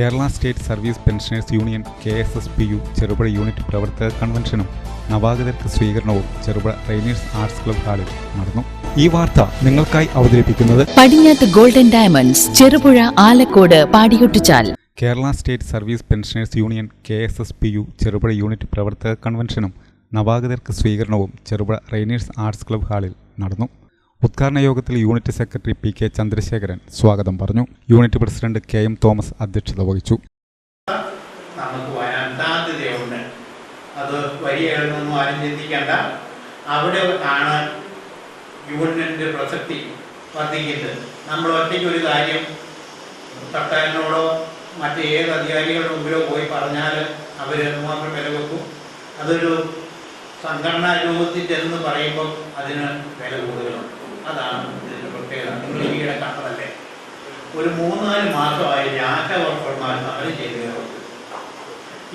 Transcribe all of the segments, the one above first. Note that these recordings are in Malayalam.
Kerala state service pensioners union K S S P U Cherupuzha unit പ്രവർത്തക കൺവെൻഷനും നവാഗതർക്ക് സ്വീകരണവും ചെറുപുഴ ട്രെയിനേഴ്സ് ആർട്സ് ക്ലബ് ഹാളിൽ നടന്നു. ഈ വാർത്ത നിങ്ങൾക്കായി അവതരിപ്പിക്കുന്നത് Padinjath golden diamonds Cherupuzha Alakode Padiyottuchal. Kerala state service pensioners union K S S P U Cherupuzha unit പ്രവർത്തക കൺവെൻഷനും നവാഗതർക്ക് സ്വീകരണവും ചെറുപുഴ റൈനേഴ്സ് ആർട്സ് ക്ലബ് ഹാളിൽ നടന്നു. ഉദ്ഘാടന യോഗത്തിൽ unit secretary P K Chandrasekharan സ്വാഗതം പറഞ്ഞു. Unit president K M Thomas അധ്യക്ഷത വഹിച്ചു. നമുക്ക് വരാൻ സാധ്യതയുണ്ട്. അത് വരികയാണെന്നൊന്നും ആരും അവിടെ ആണ് യൂണിയന്റെ പ്രസക്തി വർദ്ധിക്കുന്നത്. നമ്മൾ ഒറ്റയ്ക്ക് ഒരു കാര്യം സർക്കാരിനോടോ മറ്റ് ഏത് അധികാരികളുടെ മുമ്പിലോ പോയി പറഞ്ഞാൽ അവർ മാത്രം വില വെക്കും അതൊരു സംഘടനാ രൂപത്തിൽ എന്ന് പറയുമ്പോൾ അതിന് വില കൂടുതലുണ്ട്. അതാണ് ഇതിന്റെ പ്രത്യേകത. നിങ്ങൾ ഈയിടെ കണ്ടതല്ലേ? ഒരു മൂന്നാൽ മാസമായി രാജവർക്കന്മാർ സമരം ചെയ്ത്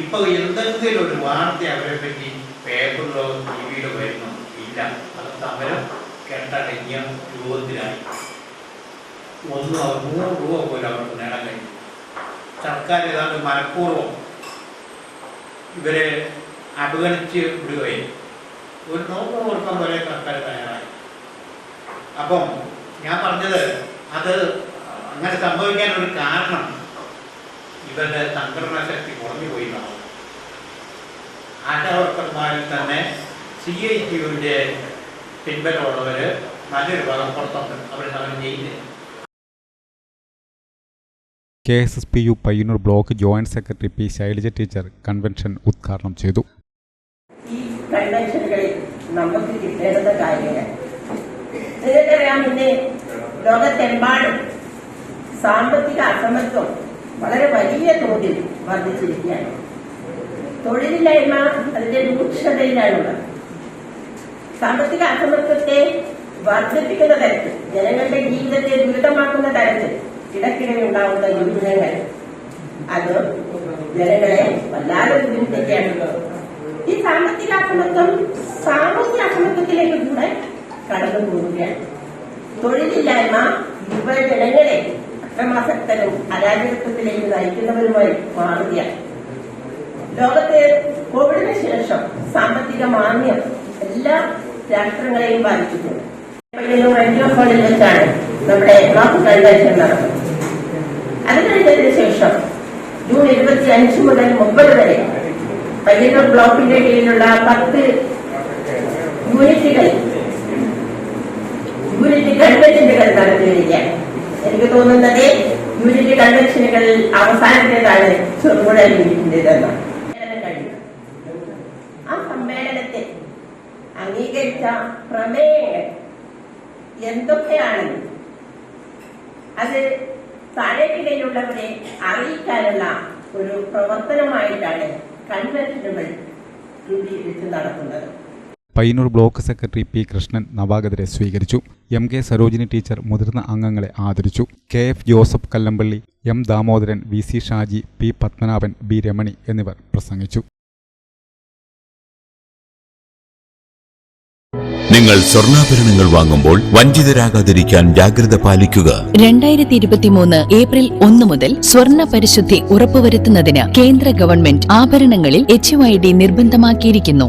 ഇപ്പൊ എന്തെങ്കിലും ഒരു വാർത്ത അവരെ പറ്റി പേപ്പറിലോ ടി വിയിലോ വരുന്നു. ഇല്ല. അത് സമരം കെട്ടടങ്ങിയ രൂപത്തിലായി. ഒന്നും നൂറ് രൂപ പോലും അവർക്ക് നേടാൻ കഴിഞ്ഞു. സർക്കാർ ഏതാണ്ട് മനഃപൂർവം ഇവരെ അവഗണിച്ച് വിടുകയും ഒരു നോക്ക് കൊടുക്കാൻ വരെ സർക്കാർ തയ്യാറായി. അപ്പം ഞാൻ പറഞ്ഞത് അത് അങ്ങനെ സംഭവിക്കാൻ ഒരു കാരണം ഇവരുടെ സംഘടനാ ശക്തി കുറഞ്ഞു പോയി എന്നാണ് ആശാവർക്കന്മാരിൽ തന്നെ സി ഐ ടിയുടെ പിൻബലമുള്ളവർ നല്ലൊരു ഭാഗം പുറത്തുണ്ട്. അവർ സമരം ചെയ്യുന്നില്ല K S S P U Payyanur block joint secretary P Shailaja teacher convention ഉദ്ഘാടനം ചെയ്തു. ഈ കൺവെൻഷനുകളിൽ നമുക്ക് കിട്ടേണ്ട കാര്യങ്ങൾ നിങ്ങൾക്കറിയാം ഇന്ന് ലോകത്തെമ്പാടും സാമ്പത്തിക അസമത്വം വളരെ വലിയ തോതിൽ വർദ്ധിച്ചിരിക്കുകയാണ്. തൊഴിലില്ലായ്മ അതിന്റെ രൂക്ഷതയിലാണുള്ളത്. സാമ്പത്തിക അസമത്വത്തെ വർദ്ധിപ്പിക്കുന്ന തരത്തിൽ ജനങ്ങളുടെ ജീവിതത്തെ ദുരിതമാക്കുന്ന തരത്തിൽ ഇടയ്ക്കിടെ ഉണ്ടാവുന്ന ദുരിതങ്ങൾ. അത് ജനങ്ങളെ വല്ലാതെ ബുദ്ധിമുട്ടിക്കുകയാണ് ഈ സാമ്പത്തിക അസമത്വം സാമൂഹ്യ അസമത്വത്തിലേക്ക് കൂടെ കടന്നു പോവുകയാണ്. തൊഴിലില്ലായ്മ യുവജനങ്ങളെ അക്രമാസക്തരും അരാജകത്വത്തിലേക്ക് നയിക്കുന്നവരുമായി മാറുകയാണ്. ലോകത്തെ കോവിഡിന് ശേഷം സാമ്പത്തിക മാന്യം എല്ലാ രാഷ്ട്രങ്ങളെയും ബാധിച്ചിട്ടുണ്ട്. ഹാളിൽ വെച്ചാണ് നമ്മുടെ കൺവെൻഷൻ നടന്നത്. അത് കഴിഞ്ഞതിന് ശേഷം ജൂൺ ഇരുപത്തി അഞ്ച് മുതൽ മുപ്പത് വരെ പയ്യന്നൂർ ബ്ലോക്കിന്റെ കീഴിലുള്ള പത്ത് യൂണിറ്റുകൾ യൂണിറ്റ് കൺവെൻഷനുകൾ നടത്തി വരികയാണ് എനിക്ക് തോന്നുന്നത് യൂണിറ്റ് കൺവെൻഷനുകൾ അവസാനത്തേതാണ് ചെറുപുഴ ആ സമ്മേളനത്തിൽ അംഗീകരിച്ച പ്രമേയങ്ങൾ എന്തൊക്കെയാണെന്ന് അത് താഴേക്കിടയിലുള്ളവരെ അറിയിക്കാനുള്ള ഒരു പ്രവർത്തനമായിട്ടാണ് കൺവെൻഷനുകൾ രൂപീകരിച്ച് നടത്തുന്നത്. Payyanur block secretary P Krishnan നവാഗതരെ സ്വീകരിച്ചു. എം കെ സരോജിനി ടീച്ചർ മുതിർന്ന അംഗങ്ങളെ ആദരിച്ചു. K F Joseph Kallampally M Damodaran V C Shaji P Padmanabhan B Ramani എന്നിവർ പ്രസംഗിച്ചു. നിങ്ങൾ സ്വർണാഭരണങ്ങൾ വാങ്ങുമ്പോൾ വഞ്ചിതരാകാതിരിക്കാൻ ജാഗ്രത പാലിക്കുക. രണ്ടായിരത്തി ഇരുപത്തിമൂന്ന് ഏപ്രിൽ ഒന്ന് മുതൽ സ്വർണ പരിശുദ്ധി ഉറപ്പുവരുത്തുന്നതിന് കേന്ദ്ര ഗവൺമെന്റ് ആഭരണങ്ങളിൽ എച്ച് ഐ ഡി നിർബന്ധമാക്കിയിരിക്കുന്നു.